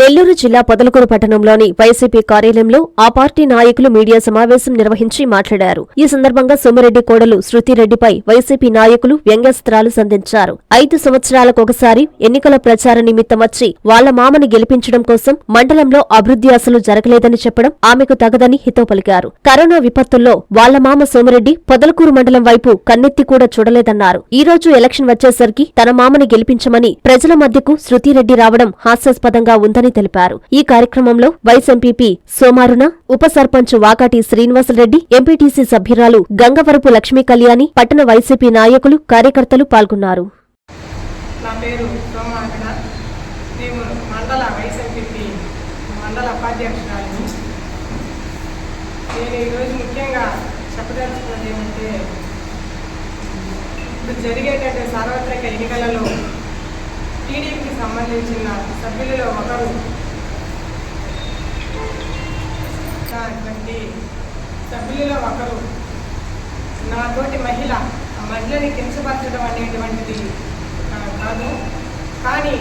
నెల్లూరు జిల్లా పొదలకూరు పట్టణంలోని వైసీపీ కార్యాలయంలో ఆ పార్టీ నాయకులు మీడియా సమావేశం నిర్వహించి మాట్లాడారు. ఈ సందర్భంగా సోమిరెడ్డి కోడలు శృతిరెడ్డిపై వైసీపీ నాయకులు వ్యంగ్యాస్త్రాలు సంధించారు. ఐదు సంవత్సరాలకు ఒకసారి ఎన్నికల ప్రచార నిమిత్తం వచ్చి వాళ్ళ మామని గెలిపించడం కోసం మండలంలో అభివృద్ధి అసలు జరగలేదని చెప్పడం ఆమెకు తగదని హితో పలికారు. కరోనా విపత్తుల్లో వాళ్ళ మామ సోమిరెడ్డి పొదలకూరు మండలం వైపు కన్నెత్తి కూడా చూడలేదన్నారు. ఈ రోజు ఎలక్షన్ వచ్చేసరికి తన మామని గెలిపించమని ప్రజల మధ్యకు శృతిరెడ్డి రావడం హాస్యాస్పదంగా ఉందని అని తెలిపారు. ఈ కార్యక్రమంలో వైస్ ఎంపీపీ సోమారుణ ఉప సర్పంచ్ వాకాటి శ్రీనివాసరెడ్డి ఎంపీటీసీ సభ్యురాలు గంగవరపు లక్ష్మీ కళ్యాణి పట్టణ వైసీపీ నాయకులు కార్యకర్తలు పాల్గొన్నారు. నా పేరు సోమాకడ మేము మండల వైఎస్ఎంపీ మండల ఉపాధ్యక్షురాలిని. నేను ఈరోజు ముఖ్యంగా చెప్పదలుచుకున్నది ఏమంటే ఇప్పుడు జరిగేటటువంటి సార్వత్రిక ఎన్నికలలో టీడీపీకి సంబంధించిన సభ్యులలో ఒకరు అటువంటి సభ్యులలో ఒకరు నాతోటి మహిళ. ఆ మహిళని కించపరచడం అనేటువంటిది కాదు. కానీ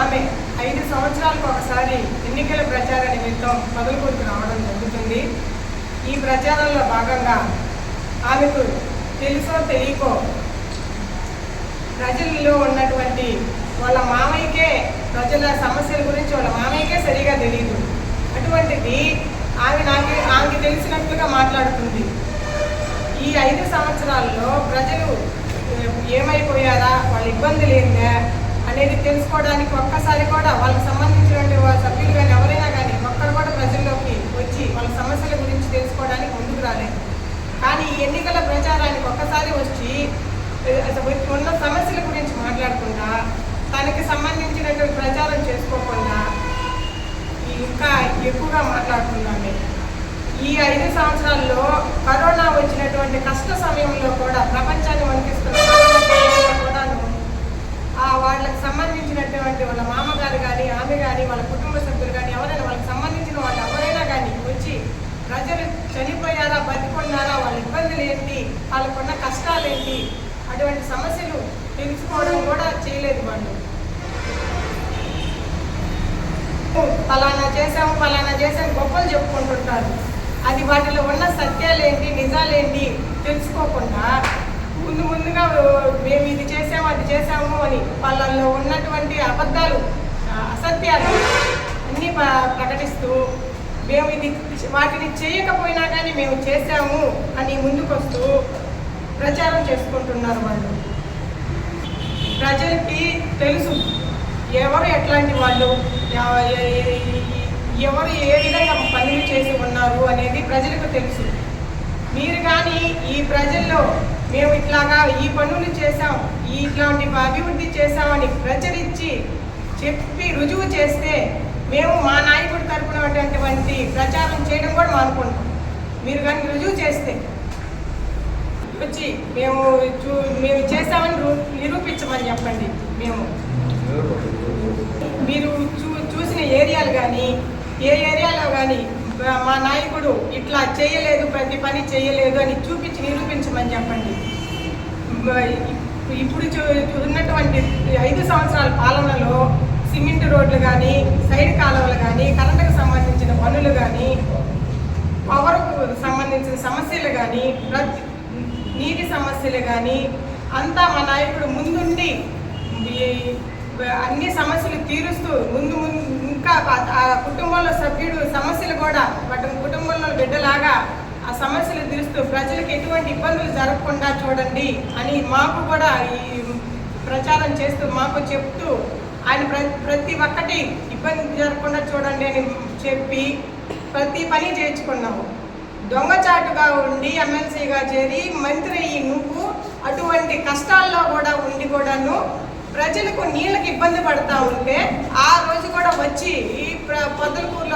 ఆమె ఐదు సంవత్సరాలకు ఒకసారి ఎన్నికల ప్రచార నిమిత్తం పదవులకు రావడం జరుగుతుంది. ఈ ప్రచారంలో భాగంగా ఆమెకు తెలుసో తెలియకో ప్రజల్లో ఉన్నటువంటి వాళ్ళ మామయ్యకే ప్రజల సమస్యల గురించి వాళ్ళ మామయ్యకే సరిగా తెలియదు అటువంటిది ఆమె నాకు ఆమెకి తెలిసినట్లుగా మాట్లాడుతుంది. ఈ ఐదు సంవత్సరాల్లో ప్రజలు ఏమైపోయారా? వాళ్ళ ఇబ్బందులు ఏందా? అనేది తెలుసుకోవడానికి ఒక్కసారి కూడా వాళ్ళకి సంబంధించినటువంటి వాళ్ళ సభ్యులు కానీ ఎవరైనా కానీ ఒక్కరు కూడా ప్రజల్లోకి వచ్చి వాళ్ళ సమస్యల గురించి తెలుసుకోవడానికి ముందుకు రాలేదు. కానీ ఈ ఎన్నికల ప్రచారానికి ఒక్కసారి వచ్చి ఉన్న సమస్యల గురించి మాట్లాడకుండా తనకి సంబంధించినటువంటి ప్రచారం చేసుకోకుండా ఇంకా ఎక్కువగా మాట్లాడుతున్నాను ఈ ఐదు సంవత్సరాల్లో కరోనా వచ్చినటువంటి కష్ట సమయంలో కూడా ప్రపంచాన్ని వణికిస్తున్న కూడాను ఆ వాళ్ళకి సంబంధించినటువంటి వాళ్ళ మామగారు కానీ ఆమె కానీ వాళ్ళ కుటుంబ సభ్యులు కానీ ఎవరైనా వాళ్ళకి సంబంధించిన వాళ్ళు ఎవరైనా కానీ వచ్చి ప్రజలు చనిపోయారా బతికున్నారా వాళ్ళ ఇబ్బందులు ఏంటి వాళ్ళకున్న కష్టాలు ఏంటి అటువంటి సమస్యలు తెలుసుకోవడం కూడా చేయలేదు వాళ్ళు ఫలానా చేసాము ఫలానా చేశాం గొప్పలు చెప్పుకుంటుంటారు. అది వాటిలో ఉన్న సత్యాలేంటి నిజాలేంటి తెలుసుకోకుండా ముందు ముందుగా మేము ఇది చేసాము అది చేసాము అని వాళ్ళల్లో ఉన్నటువంటి అబద్ధాలు అసత్యాలు అన్నీ ప- ప్రకటిస్తూ మేము ఇది వాటిని చేయకపోయినా కానీ మేము చేసాము అని ముందుకొస్తూ ప్రచారం చేసుకుంటున్నారు వాళ్ళు. ప్రజలకి తెలుసు. ఎవరు ఎట్లాంటి వాళ్ళు ఎవరు ఏ విధంగా పనులు చేసి ఉన్నారు అనేది ప్రజలకు తెలుసు. మీరు కానీ ఈ ప్రజల్లో మేము ఇట్లాగా ఈ పనులు చేసాం ఇట్లాంటి అభివృద్ధి చేసామని ప్రచురించి చెప్పి రుజువు చేస్తే మేము మా నాయకుడి తరపున అటువంటి ప్రచారం చేయడం కూడా మానుకుంటాం మీరు కానీ రుజువు చేస్తే. వచ్చి మేము చూ మేము చేసామని చెప్పండి. మేము. మీరు చూ చూసిన ఏరియాలు కానీ ఏ ఏరియాలో కానీ మా నాయకుడు ఇట్లా చేయలేదు ప్రతి పని చేయలేదు అని చూపించి నిరూపించమని చెప్పండి. ఇప్పుడు చూ- ఉన్నటువంటి ఐదు సంవత్సరాల పాలనలో సిమెంట్ రోడ్లు కానీ సైడ్ కాలువలు కానీ కరెంటుకు సంబంధించిన పనులు కానీ పవర్కు సంబంధించిన సమస్యలు కానీ ప్రతి నీటి సమస్యలు కానీ అంతా మా నాయకుడు ముందుండి అన్ని సమస్యలు తీరుస్తూ ముందు ముందు ఇంకా ఆ- కుటుంబంలో సభ్యుడు సమస్యలు కూడా వాటి కుటుంబంలో బిడ్డలాగా ఆ సమస్యలు తీరుస్తూ ప్రజలకు ఎటువంటి ఇబ్బందులు జరగకుండా చూడండి అని మాకు కూడా ఈ ప్రచారం చేస్తూ మాకు చెప్తూ ఆయన ప్రతి ఒక్కటి ఇబ్బంది జరగకుండా చూడండి అని చెప్పి ప్రతి పని చేయించుకున్నాము. దొంగచాటుగా ఉండి ఎమ్మెల్సీగా చేరి మంత్రి అయ్యి నువ్వు అటువంటి కష్టాల్లో కూడా ఉండి కూడాను ప్రజలకు నీళ్ళకి ఇబ్బంది పడతా ఉంటే ఆ రోజు కూడా వచ్చి ఈ ప్ర-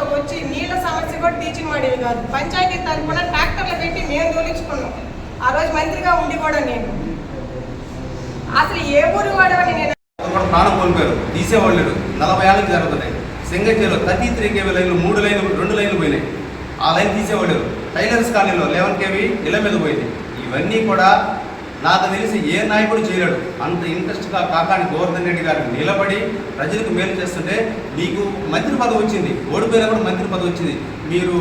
వచ్చి నీళ్ళ సమస్య కూడా టీచింగ్ వాడేవి కాదు. పంచాయతీ తరఫున ట్రాక్టర్లు పెట్టి మేము తోలించుకున్నాం. ఆ రోజు మంత్రిగా ఉండి కూడా నేను. అసలు ఏ ఊరు వాడవని నేను కూడా ప్రాణం కోల్పోయారు తీసేవాళ్ళు నలభై ఏళ్ళకి జరుగుతున్నాయి. సింగచేలో థర్టీ త్రీ కేవీ లైన్లు మూడు లైన్లు రెండు లైన్లు పోయినాయి. ఆ లైన్ తీసేవాళ్ళు టైలర్స్ కాలనీలో లెవెన్ కేవీ ఇళ్ళ మీద పోయింది. ఇవన్నీ కూడా నాకు తెలిసి ఏ నాయకుడు చేయలేడు. అంత ఇంట్రెస్ట్గా కాకాని గోవర్ధన్ రెడ్డి గారు నిలబడి ప్రజలకు మేలు చేస్తుంటే మీకు మంత్రి పదవి వచ్చింది. ఓడిపోయినా కూడా మంత్రి పదవి వచ్చింది. మీరు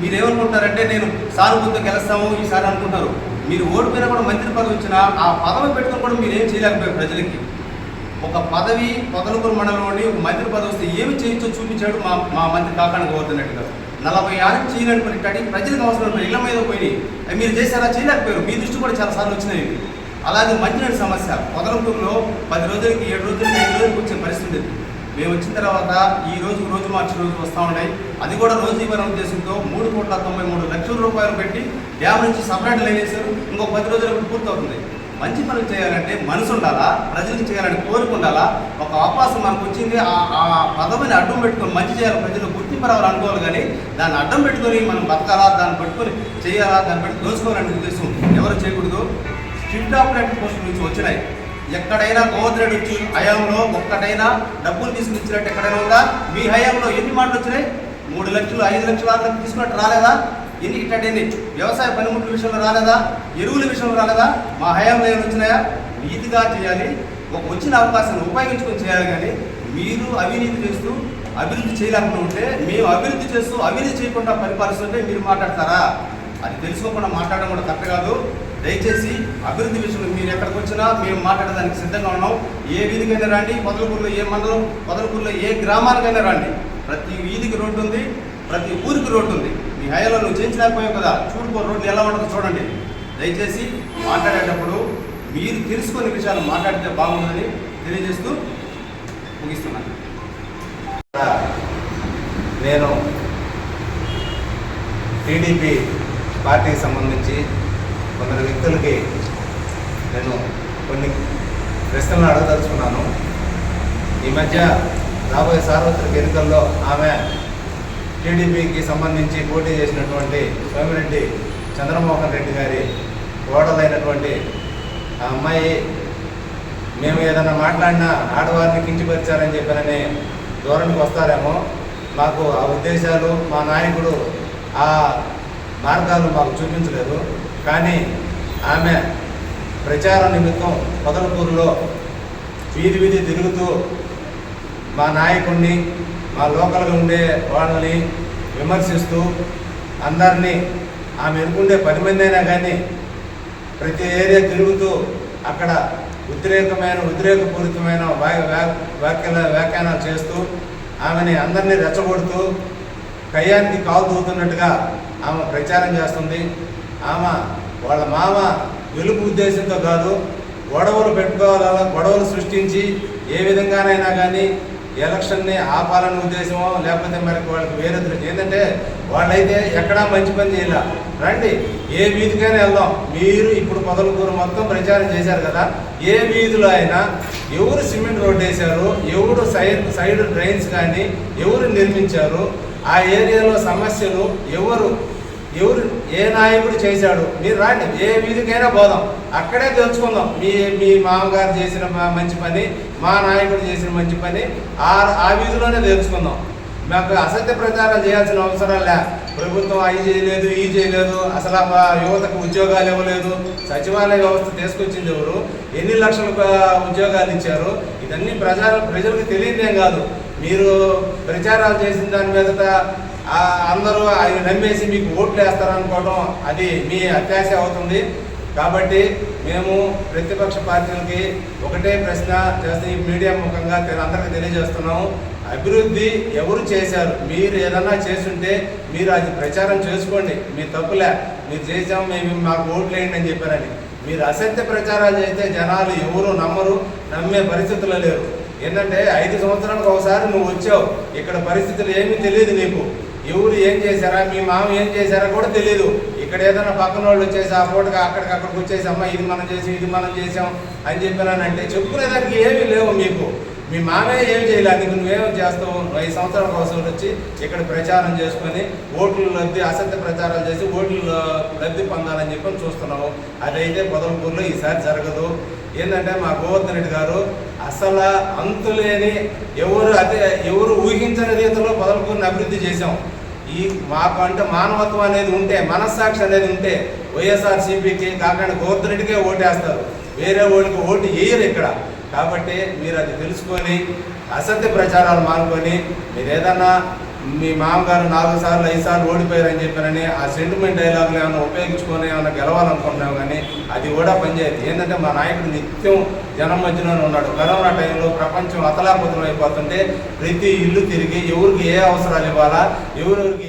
మీరు ఏమనుకుంటారంటే నేను సానుభూతితో గెలుస్తాము ఈసారి అనుకుంటారు. మీరు ఓడిపోయినా కూడా మంత్రి పదవి వచ్చినా ఆ పదవి పెట్టుకుని కూడా మీరు ఏం చేయలేకపోయారు ప్రజలకి? ఒక పదవి పొదలకూరు మండలంలోని ఒక మంత్రి పదవి వస్తే ఏమి చేయొచ్చో చూపించాడు మా మా మంత్రి కాకాని గోవర్ధన్ రెడ్డి గారు. నలభై ఆరు చేయలేనుకుని కాడి ప్రజలకు అవసరం ఇళ్ళ మీద పోయి మీరు చేశారా చేయలేకపోయారు. మీ దృష్టి కూడా చాలా సార్లు వచ్చినాయి. అలాగే మంచినీటి సమస్య. పొదలకూరులో పది రోజులకి ఏడు రోజులకి ఐదు రోజులకి వచ్చే పరిస్థితి ఉండేది మేము వచ్చిన తర్వాత ఈ రోజు రోజు మార్చి రోజు వస్తూ ఉన్నాయి. అది కూడా రోజు ఇవ్వని ఉద్దేశంతో మూడు కోట్ల తొంభై మూడు లక్షల రూపాయలు పెట్టి డ్యామ్ నుంచి సపరేట్ లైన్ వేశారు. ఇంకో పది రోజులకు పూర్తవుతుంది. మంచి పనులు చేయాలంటే మనసు ఉండాలా ప్రజలకు చేయాలని కోరుకుండాలా ఒక అవకాశం మనకు వచ్చింది. ఆ- ఆ పదవిని అడ్డం పెట్టుకొని మంచి చేయాలి ప్రజలు గుర్తింపు అనుకోవాలి కానీ దాన్ని అడ్డం పెట్టుకొని మనం బతకాలా దాన్ని పట్టుకొని చేయాలా దాన్ని పెట్టి దోచుకోవాలని ఉద్దేశం ఎవరు చేయకూడదు? స్ట్రిక్ట్ ఆపరేటర్ పోస్ట్ నుంచి వచ్చినాయి. ఎక్కడైనా గోవర్ధన్ వచ్చి హయాంలో ఒక్కటైనా డబ్బులు తీసుకుని ఇచ్చినట్టు ఎక్కడైనా ఉందా? మీ హయాంలో ఎన్ని మాటలు వచ్చినాయి? మూడు లక్షలు ఐదు లక్షలు ఆరు లక్షలు తీసుకున్నట్టు రాలేదా? ఎన్ని ఇట్టండి వ్యవసాయ పనిముట్ల విషయంలో రాలేదా? ఎరువుల విషయంలో రాలేదా? మా హయాంలో ఏమైనా వచ్చినాయా? నీతిగా చేయాలి. ఒక వచ్చిన అవకాశాన్ని ఉపయోగించుకొని చేయాలి కానీ మీరు అవినీతి చేస్తూ అభివృద్ధి చేయలేకుండా ఉంటే మేము అభివృద్ధి చేస్తూ అవినీతి చేయకుండా పరిపాలిస్తుంటే మీరు మాట్లాడతారా? అది తెలుసుకోకుండా మాట్లాడడం కూడా కరెక్ట్ కాదు. దయచేసి అభివృద్ధి విషయంలో మీరు ఎక్కడికి వచ్చినా మేము మాట్లాడడానికి సిద్ధంగా ఉన్నాం. ఏ వీధికైనా రండి పొదలకూరులో ఏ మండలం పొదలకూరులో ఏ గ్రామానికైనా రండి. ప్రతి వీధికి రోడ్డు ఉంది ప్రతి ఊరికి రోడ్డు ఉంది. మీ హయాలో నువ్వు చేయించలేకపోయావు కదా చూడుకో రోడ్లు ఎలా ఉంటుందో చూడండి. దయచేసి మాట్లాడేటప్పుడు మీరు తెలుసుకునే విషయాలు మాట్లాడితే బాగుంటుందని తెలియజేస్తూ ముగిస్తున్నాను. నేను టీడీపీ పార్టీకి సంబంధించి కొందరు వ్యక్తులకి నేను కొన్ని ప్రశ్నలు అడగదలుచుకున్నాను. ఈ మధ్య రాబోయే సార్వత్రిక ఎన్నికల్లో ఆమె టీడీపీకి సంబంధించి పోటీ చేసినటువంటి సోమిరెడ్డి చంద్రమోహన్ రెడ్డి గారి ఓడలైనటువంటి ఆ అమ్మాయి మేము ఏదైనా మాట్లాడినా ఆడవారిని కించిపరిచారని చెప్పారని ధోరణికి వస్తారేమో. మాకు ఆ ఉద్దేశాలు మా నాయకుడు ఆ మార్గాలు మాకు చూపించలేదు. కానీ ఆమె ప్రచార నిమిత్తం పొదలకూరులో వీధి వీధి తిరుగుతూ మా నాయకుడిని మా లోకల్గా ఉండే వాళ్ళని విమర్శిస్తూ అందరినీ ఆమె ఎన్నుకుండే పది మంది అయినా కానీ ప్రతి ఏరియా తిరుగుతూ అక్కడ ఉద్రేకమైన ఉద్రేకపూరితమైన వ్యాఖ్యల వ్యాఖ్యానాలు చేస్తూ ఆమెని అందరినీ రెచ్చగొడుతూ కయ్యానికి కాలు దూతున్నట్టుగా ఆమె ప్రచారం చేస్తుంది. ఆమె వాళ్ళ మామ వెలుపు ఉద్దేశంతో కాదు గొడవలు పెట్టుకోవాలా గొడవలు సృష్టించి ఏ విధంగానైనా కానీ ఎలక్షన్ని ఆపాలనే ఉద్దేశమో లేకపోతే మనకి వాళ్ళకి వేరే దృష్టి ఏంటంటే వాళ్ళైతే ఎక్కడా మంచి పని చేయాల. రండి ఏ వీధికైనా వెళ్దాం. మీరు ఇప్పుడు పొదలకూరు మొత్తం ప్రచారం చేశారు కదా ఏ వీధిలో అయినా ఎవరు సిమెంట్ రోడ్డు వేశారు ఎవరు సైడ్ సైడ్ డ్రైన్స్ కానీ ఎవరు నిర్మించారు ఆ ఏరియాలో సమస్యలు ఎవరు ఎవరు ఏ నాయకుడు చేశాడు? మీరు రాండి ఏ వీధికైనా పోదాం. అక్కడే తెలుసుకుందాం. మీ మీ మామగారు చేసిన మా మంచి పని మా నాయకుడు చేసిన మంచి పని ఆ ఆ వీధిలోనే తెలుసుకుందాం. మాకు అసత్య ప్రచారం చేయాల్సిన అవసరం లే. ప్రభుత్వం అవి చేయలేదు ఈ చేయలేదు అసలు యువతకు ఉద్యోగాలు ఇవ్వలేదు. సచివాలయ వ్యవస్థ తీసుకొచ్చింది ఎవరు? ఎన్ని లక్షల ఉద్యోగాలు ఇచ్చారు? ఇవన్నీ ప్రజా ప్రజలకు తెలియదేం కాదు. మీరు ప్రచారాలు చేసిన దాని మీద అందరూ ఆయన నమ్మేసి మీకు ఓట్లు వేస్తారనుకోవడం అది మీ అత్యాశ అవుతుంది. కాబట్టి మేము ప్రతిపక్ష పార్టీలకి ఒకటే ప్రశ్న చేస్తే ఈ మీడియా ముఖంగా అందరికీ తెలియజేస్తున్నాము. అభివృద్ధి ఎవరు చేశారు? మీరు ఏదన్నా చేస్తుంటే మీరు అది ప్రచారం చేసుకోండి. మీ తప్పులే. మీరు చేసాం మేము మాకు ఓట్లు వేయండి అని చెప్పారని. మీరు అసత్య ప్రచారాలు చేస్తే జనాలు ఎవరు నమ్మరు నమ్మే పరిస్థితుల్లో లేరు. ఏంటంటే ఐదు సంవత్సరాలకు ఒకసారి నువ్వు వచ్చావు. ఇక్కడ పరిస్థితులు ఏమీ తెలియదు నీకు. ఎవరు ఏం చేశారా? మీ మామ ఏం చేశారా కూడా తెలియదు ఇక్కడ ఏదైనా పక్కన వాళ్ళు వచ్చేసి ఆ పూటగా అక్కడికి అక్కడికి వచ్చేసి అమ్మ ఇది మనం చేసాం ఇది మనం చేసాం అని చెప్పినానంటే చెప్పుకునేదానికి ఏమీ లేవు మీకు. మీ మామే ఏం చేయలేదు నీకు నువ్వేం చేస్తావు? ఐదు సంవత్సరాల కోసం వచ్చి ఇక్కడ ప్రచారం చేసుకొని ఓట్లు లబ్ధి అసత్య ప్రచారాలు చేసి ఓట్లు లబ్ధి పొందాలని చెప్పి చూస్తున్నావు. అదైతే పొదలపూర్లో ఈసారి జరగదు. ఏంటంటే మా గోవర్ధన్ రెడ్డి గారు అసలు అంతులేని ఎవరు అదే ఎవరు ఊహించని రీతిలో పొదలపూర్ని అభివృద్ధి చేశాం. ఈ మాకు అంటే మానవత్వం అనేది ఉంటే మనస్సాక్షి అనేది ఉంటే వైఎస్ఆర్సీపీకి కాకుండా గోవర్ధన్ రెడ్డికే ఓటేస్తారు. వేరే ఓడికి ఓటు వేయరు ఇక్కడ. కాబట్టి మీరు అది తెలుసుకొని అసత్య ప్రచారాలు మానుకొని మీరు ఏదన్నా మీ మామగారు నాలుగు సార్లు ఐదు సార్లు ఓడిపోయారని చెప్పారని ఆ సెంటిమెంట్ డైలాగులు ఏమైనా ఉపయోగించుకొని ఏమైనా గెలవాలనుకుంటున్నాం కానీ అది కూడా పనిచేయదు ఏంటంటే మా నాయకుడు నిత్యం జనం మధ్యలోనే ఉన్నాడు. కరోనా టైంలో ప్రపంచం అతలాకుతలం అయిపోతుంటే ప్రతి ఇల్లు తిరిగి ఎవరికి ఏ అవసరాలు ఇవ్వాలా ఎవరికి